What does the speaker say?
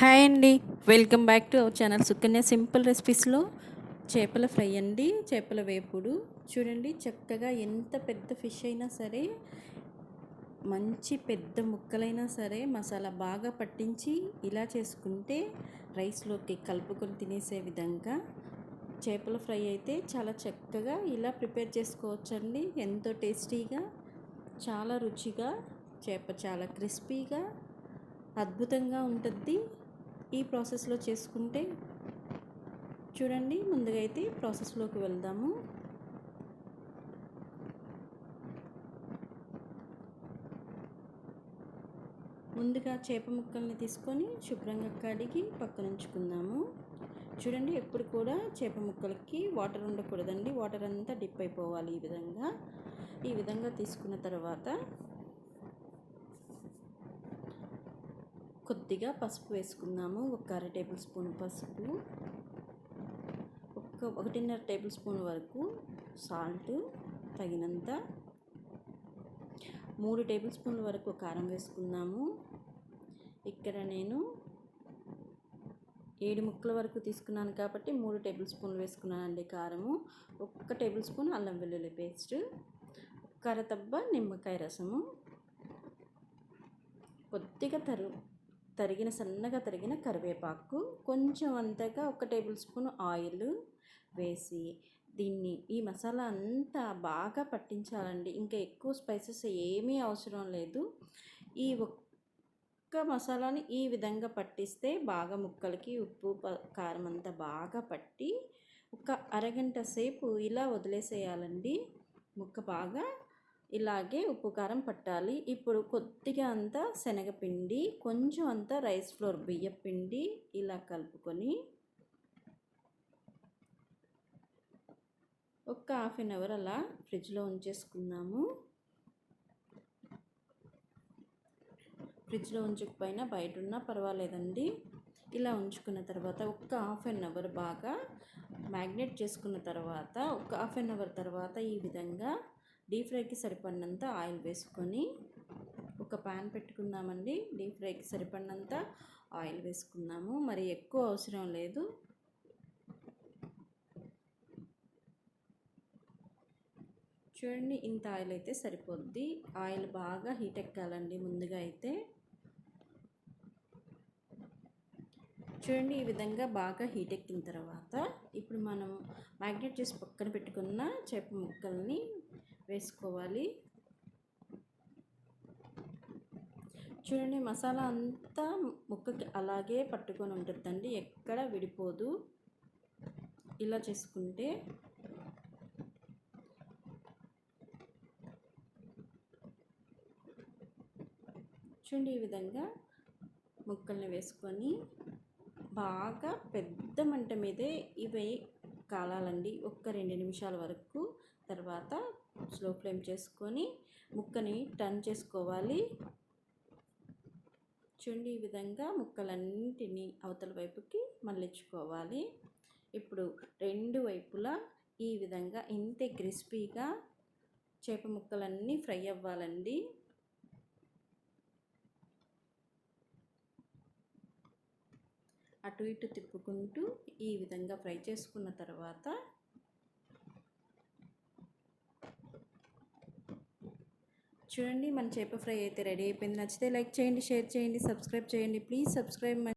Hi అండి. Welcome back to our channel Sukanya simple రెసిపీస్లో. చేపల fry అండి చేపల వేపుడు. చూడండి చక్కగా ఎంత పెద్ద ఫిష్ అయినా సరే మంచి పెద్ద ముక్కలైనా సరే మసాలా బాగా పట్టించి ఇలా చేసుకుంటే రైస్లోకి కలుపుకొని తినేసే విధంగా చేపల ఫ్రై అయితే చాలా చక్కగా ఇలా ప్రిపేర్ చేసుకోవచ్చండి. ఎంతో టేస్టీగా చాలా రుచిగా చేప చాలా క్రిస్పీగా అద్భుతంగా ఉంటుంది ఈ ప్రాసెస్లో చేసుకుంటే చూడండి ముందుగా అయితే ప్రాసెస్లోకి వెళ్దాము. ముందుగా చేప ముక్కల్ని తీసుకొని శుభ్రంగా కడిగి పక్కన ఉంచుకుందాము. చూడండి ఎప్పుడు కూడా చేప ముక్కలకి వాటర్ ఉండకూడదండి. వాటర్ అంతా డిప్ అయిపోవాలి ఈ విధంగా. ఈ విధంగా తీసుకున్న తర్వాత కొద్దిగా పసుపు వేసుకుందాము. ఒక అర టేబుల్ స్పూన్ పసుపు. ఒక ఒకటిన్నర టేబుల్ స్పూన్ వరకు సాల్ట్ తగినంత. మూడు టేబుల్ స్పూన్ల వరకు కారం వేసుకుందాము. ఇక్కడ నేను ఏడు ముక్కల వరకు తీసుకున్నాను కాబట్టి మూడు టేబుల్ స్పూన్లు వేసుకున్నానండి కారము. ఒక్క టేబుల్ స్పూన్ అల్లం వెల్లుల్లి పేస్ట్. కరతబ్బ నిమ్మకాయ రసము. కొద్దిగా తరు తరిగిన సన్నగా తరిగిన కరివేపాకు కొంచెం అంతగా ఒక టేబుల్ స్పూన్ ఆయిల్ వేసి దీన్ని ఈ మసాలా అంతా బాగా పట్టించాలండి. ఇంకా ఎక్కువ స్పైసెస్ ఏమీ అవసరం లేదు. ఈ ఒక్క మసాలాని ఈ విధంగా పట్టిస్తే బాగా ముక్కలకి ఉప్పు కారం అంతా బాగా పట్టి ఒక అరగంట సేపు ఇలా వదిలేసేయాలండి. ముక్క బాగా ఇలాగే ఉప్పు కారం పట్టాలి. ఇప్పుడు కొద్దిగా అంతా శనగపిండి కొంచెం అంతా రైస్ ఫ్లోర్ బియ్య పిండి ఇలా కలుపుకొని ఒక హాఫ్ అన్ అవర్ అలా ఫ్రిడ్జ్లో ఉంచేసుకున్నాము ఫ్రిడ్జ్లో ఉంచకపోయినా బయట ఉన్నా పర్వాలేదండి. ఇలా ఉంచుకున్న తర్వాత ఒక హాఫ్ అన్ అవర్ బాగా మ్యాగ్నెట్ చేసుకున్న తర్వాత ఒక హాఫ్ అన్ అవర్ తర్వాత ఈ విధంగా డీప్ ఫ్రైకి సరిపడినంత ఆయిల్ వేసుకొని ఒక ప్యాన్ పెట్టుకుందామండి. డీప్ ఫ్రైకి సరిపడినంత ఆయిల్ వేసుకుందాము. మరి ఎక్కువ అవసరం లేదు. చూడండి ఇంత ఆయిల్ అయితే సరిపోద్ది. ఆయిల్ బాగా హీట్ ఎక్కాలండి ముందుగా అయితే. చూడండి ఈ విధంగా బాగా హీట్ ఎక్కిన తర్వాత ఇప్పుడు మనం మ్యాగ్నెట్ చేసి పక్కన పెట్టుకున్న చేప ముక్కల్ని వేసుకోవాలి. చూడండి మసాలా అంతా ముక్కకి అలాగే పట్టుకొని ఉంటుందండి. ఎక్కడ విడిపోదు. ఇలా చేసుకుంటే చూడండి ఈ విధంగా ముక్కల్ని వేసుకొని బాగా పెద్ద మంట మీదే ఇవి కాలాలండి. ఒక్క రెండు నిమిషాల వరకు. తర్వాత స్లో ఫ్లేమ్ చేసుకొని ముక్కని టర్న్ చేసుకోవాలి. చూడండి ఈ విధంగా ముక్కలన్నింటినీ అవతల వైపుకి మళ్ళించుకోవాలి. ఇప్పుడు రెండు వైపులా ఈ విధంగా ఇంతే క్రిస్పీగా చేప ముక్కలన్నీ ఫ్రై అవ్వాలండి. అటు ఇటు తిప్పుకుంటూ ఈ విధంగా ఫ్రై చేసుకున్న తర్వాత చూడండి మన చేప ఫ్రై అయితే రెడీ అయిపోయింది. నచ్చితే లైక్ చేయండి షేర్ చేయండి సబ్స్క్రైబ్ చేయండి. Please subscribe